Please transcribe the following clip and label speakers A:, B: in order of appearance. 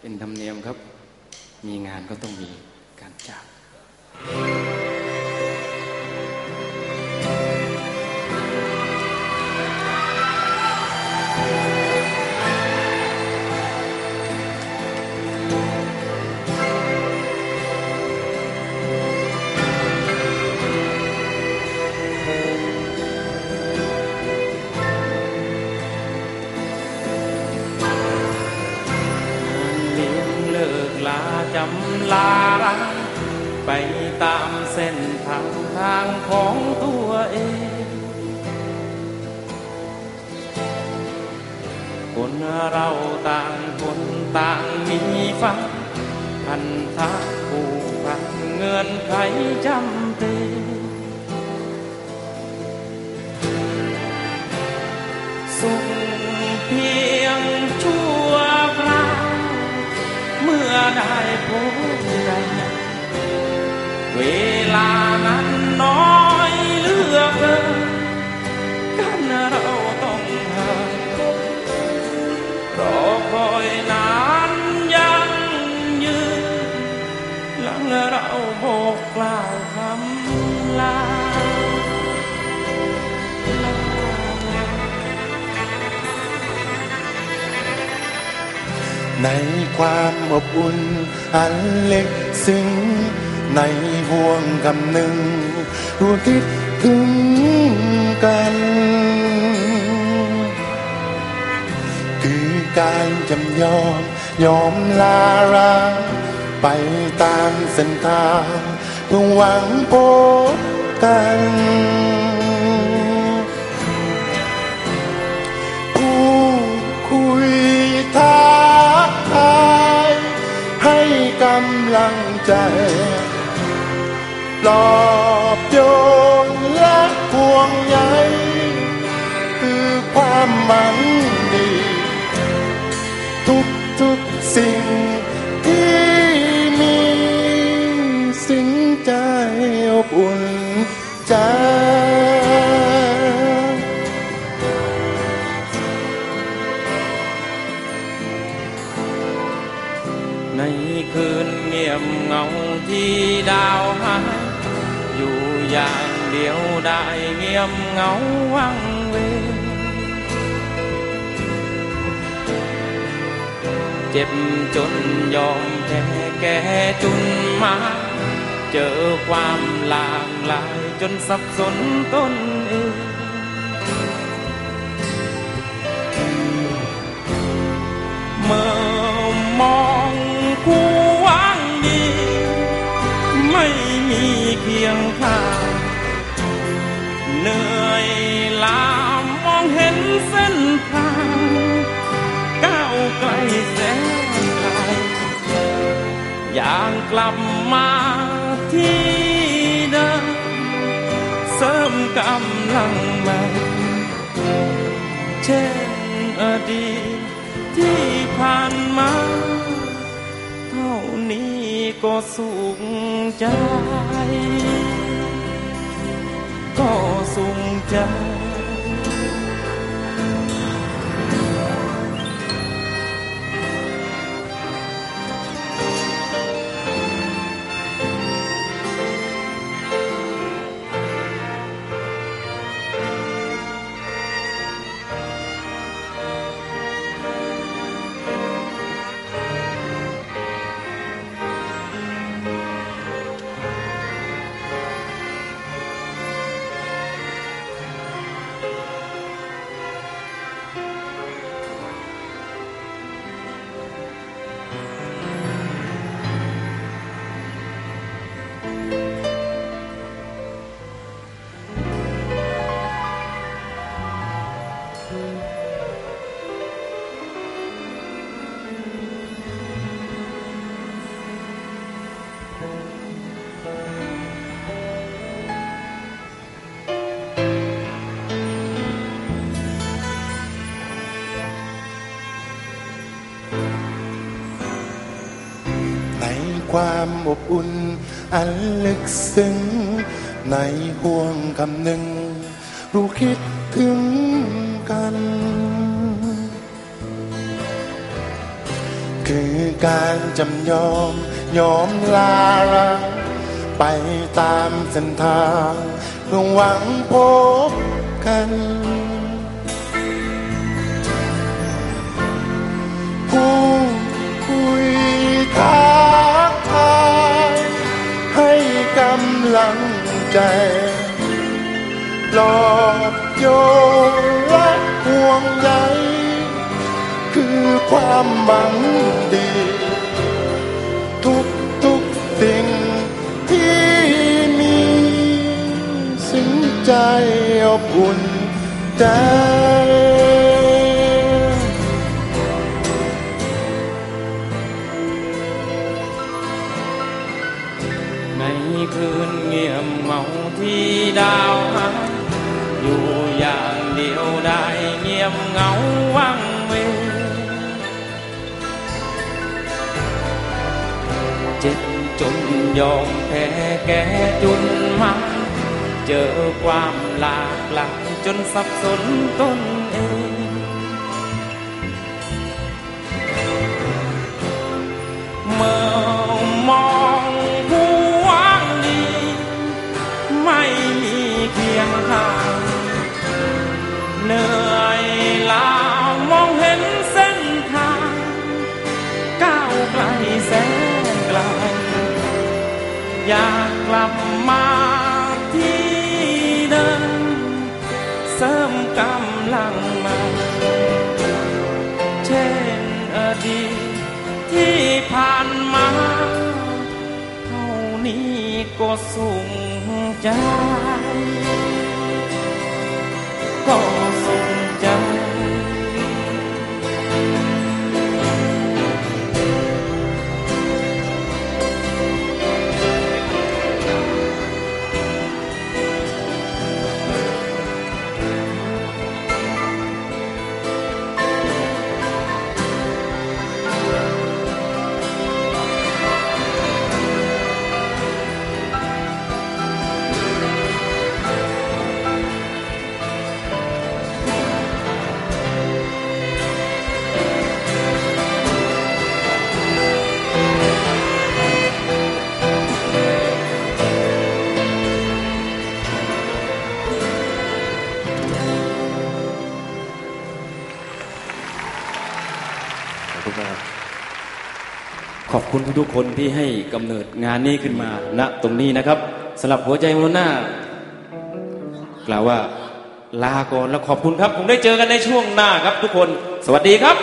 A: เป็นธรรมเนียมครับ มีงานก็ต้องมีการจาก จำลารักไปตามเส้นทางทางของตัวเอง คนเราต่างคนต่างมีฝันพันธะผูกพันเงินไขจำเป็น มื่อได้พบกันเวลานั้นน้อยเหลือเกิ
B: ในความอบอุ่นอันเล็กซึ้งในห่วงกำหนึ่งรู้คิดถึงกัน คือการจำยอมยอมลาราไปตามเส้นทางเพื่อหวังพบกัน ทักทายให้กำลังใจปลอบโยนและห่วงใยคือความมันดี ทุกทุกๆสิ่งที่มีสิ่งใจอบอุ่นา
A: ที่ดาวหายอยู่อย่างเดียวได้เงียบเหง องเห็นเส้นทางก้าวไกลแสนไกลอยากกลับมาที่เดิมเสริมกำลังใหม่เช่นอดีตที่ผ่านมาเท่านี้ก็สุขใจ ก็สุขใจ
B: ความอบอุ่น อันลึกซึ้ง ในห่วงคำหนึ่ง รู้คิดถึงกัน คือการจำยอม ยอมลารัง ไปตามเส้นทาง เพื่อหวังพบกัน ใจหลอบโยนและห่วงใยคือความหวังดี ทุกทุกสิ่งที่มีซึ้งใจอบอุ่นใจ
A: เหงาที่ดาวหายอยู่อย่างเดียวได้เงีย ไกลแสนไกล อยากกลับมาที่เดิมเสริมกำลังมาเช่นอดีตที่ผ่านมาเท่านี้ก็สุขใจก็
C: คุณทุกๆคนที่ให้กำเนิดงานนี้ขึ้นมาณตรงนี้นะครับสำหรับหัวใจมรณากล่าวว่าลาก่อนแล้วขอบคุณครับผมได้เจอกันในช่วงหน้าครับทุกคน สวัสดีครับ